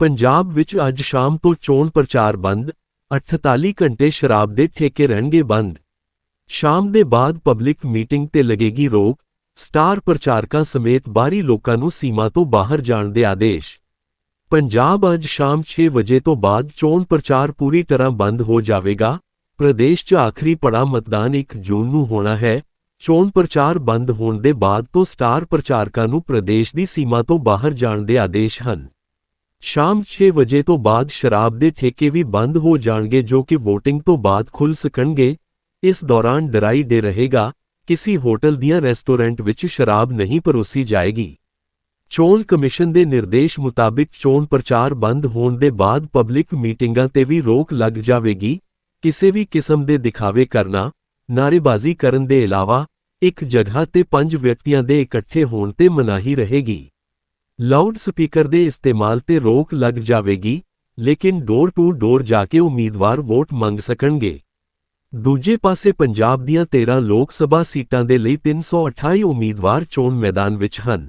ਪੰਜਾਬ ਵਿੱਚ ਅੱਜ ਸ਼ਾਮ ਤੋਂ ਚੋਣ ਪ੍ਰਚਾਰ ਬੰਦ 48 ਘੰਟੇ ਸ਼ਰਾਬ ਦੇ ਠੇਕੇ ਰਹਿਣਗੇ ਬੰਦ। ਸ਼ਾਮ ਦੇ ਬਾਅਦ ਪਬਲਿਕ ਮੀਟਿੰਗ ਤੇ ਲੱਗੇਗੀ ਰੋਕ, ਸਟਾਰ ਪ੍ਰਚਾਰਕਾਂ ਸਮੇਤ ਬਾਹਰੀ ਲੋਕਾਂ ਨੂੰ ਸੀਮਾ ਤੋਂ ਬਾਹਰ ਜਾਣ ਦੇ ਆਦੇਸ਼। ਪੰਜਾਬ ਅੱਜ ਸ਼ਾਮ 6 ਵਜੇ ਤੋਂ ਬਾਅਦ ਚੋਣ ਪ੍ਰਚਾਰ ਪੂਰੀ ਤਰ੍ਹਾਂ ਬੰਦ ਹੋ ਜਾਵੇਗਾ ਪ੍ਰਦੇਸ਼ 'ਚ ਆਖਰੀ ਪੜਾ ਮਤਦਾਨ 1 ਜੂਨ ਨੂੰ ਹੋਣਾ ਹੈ। ਚੋਣ ਪ੍ਰਚਾਰ ਬੰਦ ਹੋਣ ਦੇ ਬਾਅਦ ਤੋਂ ਸਟਾਰ ਪ੍ਰਚਾਰਕਾਂ ਨੂੰ ਪ੍ਰਦੇਸ਼ ਦੀ ਸੀਮਾ ਤੋਂ ਬਾਹਰ ਜਾਣ ਦੇ ਆਦੇਸ਼ ਹਨ। ਸ਼ਾਮ 6 ਵਜੇ ਤੋਂ ਬਾਅਦ ਸ਼ਰਾਬ ਦੇ ਠੇਕੇ ਵੀ ਬੰਦ ਹੋ ਜਾਣਗੇ ਜੋ ਕਿ VOTING ਤੋਂ ਬਾਅਦ ਖੁੱਲ ਸਕਣਗੇ। ਇਸ ਦੌਰਾਨ ਡਰਾਈ ਡੇ ਰਹੇਗਾ, ਕਿਸੇ ਹੋਟਲ ਦੀਆਂ ਰੈਸਟੋਰੈਂਟ ਵਿੱਚ ਸ਼ਰਾਬ ਨਹੀਂ ਪਰੋਸੀ ਜਾਏਗੀ। ਚੋਣ ਕਮਿਸ਼ਨ ਦੇ ਨਿਰਦੇਸ਼ ਮੁਤਾਬਿਕ ਚੋਣ ਪ੍ਰਚਾਰ ਬੰਦ ਹੋਣ ਦੇ ਬਾਅਦ ਪਬਲਿਕ ਮੀਟਿੰਗਾਂ ਤੇ ਵੀ ਰੋਕ ਲੱਗ ਜਾਵੇਗੀ। ਕਿਸੇ ਵੀ ਕਿਸਮ ਦੇ ਦਿਖਾਵੇ ਕਰਨਾ, ਨਾਅਰੇਬਾਜ਼ੀ ਕਰਨ ਦੇ ਇਲਾਵਾ, ਇੱਕ ਜਗ੍ਹਾ ਤੇ ਪੰਜ ਵਿਅਕਤੀਆਂ ਦੇ ਇਕੱਠੇ ਹੋਣ ਤੇ ਮਨਾਹੀ ਰਹੇਗੀ। ਲਾਊਡ ਸਪੀਕਰ ਦੇ ਇਸਤੇਮਾਲ ਤੇ ਰੋਕ ਲੱਗ ਜਾਵੇਗੀ, ਲੇਕਿਨ ਡੋਰ ਟੂ ਡੋਰ ਜਾ ਕੇ ਉਮੀਦਵਾਰ ਵੋਟ ਮੰਗ ਸਕਣਗੇ। ਦੂਜੇ ਪਾਸੇ ਪੰਜਾਬ ਦੀਆਂ 13 ਲੋਕ ਸਭਾ ਸੀਟਾਂ ਦੇ ਲਈ 328 ਉਮੀਦਵਾਰ ਚੋਣ ਮੈਦਾਨ ਵਿੱਚ ਹਨ।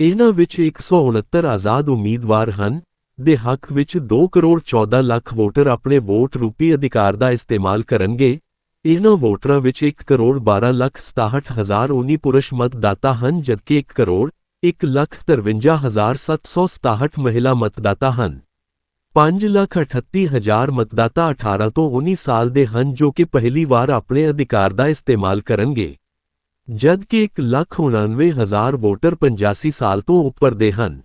ਇਹਨਾਂ ਵਿੱਚ 169 ਆਜ਼ਾਦ ਉਮੀਦਵਾਰ ਹਨ ਦੇ ਹੱਕ ਵਿੱਚ 2 ਕਰੋੜ 14 ਲੱਖ ਵੋਟਰ ਆਪਣੇ ਵੋਟ ਰੂਪੀ ਅਧਿਕਾਰ ਦਾ ਇਸਤੇਮਾਲ ਕਰਨਗੇ। ਇਹਨਾਂ ਵੋਟਰਾਂ ਵਿੱਚ 1 ਕਰੋੜ 12 ਲੱਖ 67 ਹਜ਼ਾਰ 19 ਪੁਰਸ਼ ਮਤਦਾਤਾ ਹਨ ਜਦਕਿ 1 ਕਰੋੜ 1,53,767 ਮਹਿਲਾ ਮਤਦਾਤਾ ਹਨ। 5,38,000 ਮਤਦਾਤਾ 18 ਤੋਂ 19 ਸਾਲ ਦੇ ਹਨ ਜੋ ਕਿ ਪਹਿਲੀ ਵਾਰ ਆਪਣੇ ਅਧਿਕਾਰ ਦਾ ਇਸਤੇਮਾਲ ਕਰਨਗੇ। ਜਦਕਿ 1,99,000 ਵੋਟਰ 85 ਸਾਲ ਤੋਂ ਉੱਪਰ ਦੇ ਹਨ।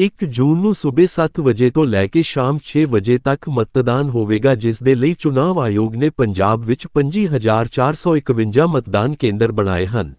1 ਜੂਨ ਨੂੰ ਸਵੇਰ 7 ਵਜੇ ਤੋਂ ਲੈ ਕੇ ਸ਼ਾਮ 6 ਵਜੇ ਤੱਕ ਮਤਦਾਨ ਹੋਵੇਗਾ, ਜਿਸ ਦੇ ਲਈ ਚੁਣਾਵ ਆਯੋਗ ਨੇ ਪੰਜਾਬ ਵਿੱਚ 25451 ਮਤਦਾਨ ਕੇਂਦਰ ਬਣਾਏ ਹਨ।